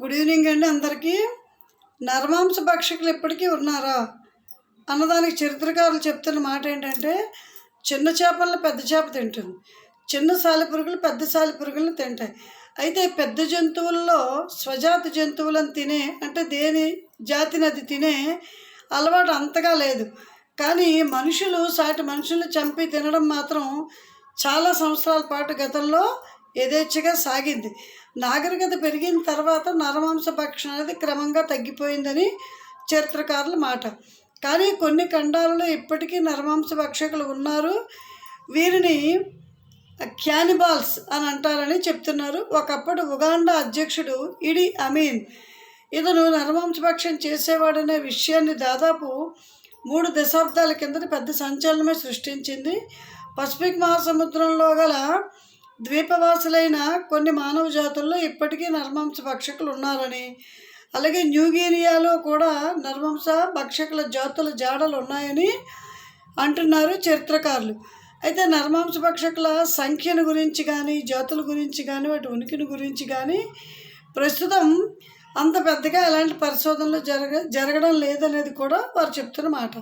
Good evening అండి అందరికీ. నరమాంస భక్షకులు ఇప్పటికీ ఉన్నారా? అన్నదానికి చరిత్రకారులు చెప్తున్న మాట ఏంటంటే చిన్న చేపలను పెద్ద చేప తింటుంది. చిన్న సాలిపురుగులు పెద్ద సాలిపురుగులను తింటాయి. అయితే పెద్ద జంతువుల్లో స్వజాతి జంతువులను తినే అంటే దేని జాతిని అది తినే అలవాటు అంతగా లేదు. కానీ మనుషులు సాటి మనుషుల్ని చంపి తినడం మాత్రం చాలా సంవత్సరాల పాటు గతంలో యథేచ్ఛగా సాగింది. నాగరికత పెరిగిన తర్వాత నరమాంస భక్షణ అనేది క్రమంగా తగ్గిపోయిందని చరిత్రకారుల మాట. కానీ కొన్ని ఖండాలలో ఇప్పటికీ నరమాంస భక్షకులు ఉన్నారు. వీరిని క్యానిబాల్స్ అని అంటారని చెప్తున్నారు. ఒకప్పుడు ఉగాండా అధ్యక్షుడు ఇడి అమీన్ ఇతను నరమాంసభక్షం చేసేవాడనే విషయాన్ని దాదాపు మూడు దశాబ్దాల కిందట పెద్ద సంచలనమే సృష్టించింది. పసిఫిక్ మహాసముద్రంలో గల ద్వీపవాసులైన కొన్ని మానవ జాతుల్లో ఇప్పటికీ నర్మాంస భక్షకులు ఉన్నారని అలాగే న్యూగినియాలో కూడా నర్మాంస భక్షకుల జాతుల జాడలు ఉన్నాయని అంటున్నారు చరిత్రకారులు. అయితే నర్మాంస భక్షకుల సంఖ్యను గురించి కానీ జాతుల గురించి కానీ వాటి ఉనికిని గురించి కానీ ప్రస్తుతం అంత పెద్దగా ఎలాంటి పరిశోధనలు జరగ జరగడం లేదనేది కూడా వారు చెప్తున్న మాట.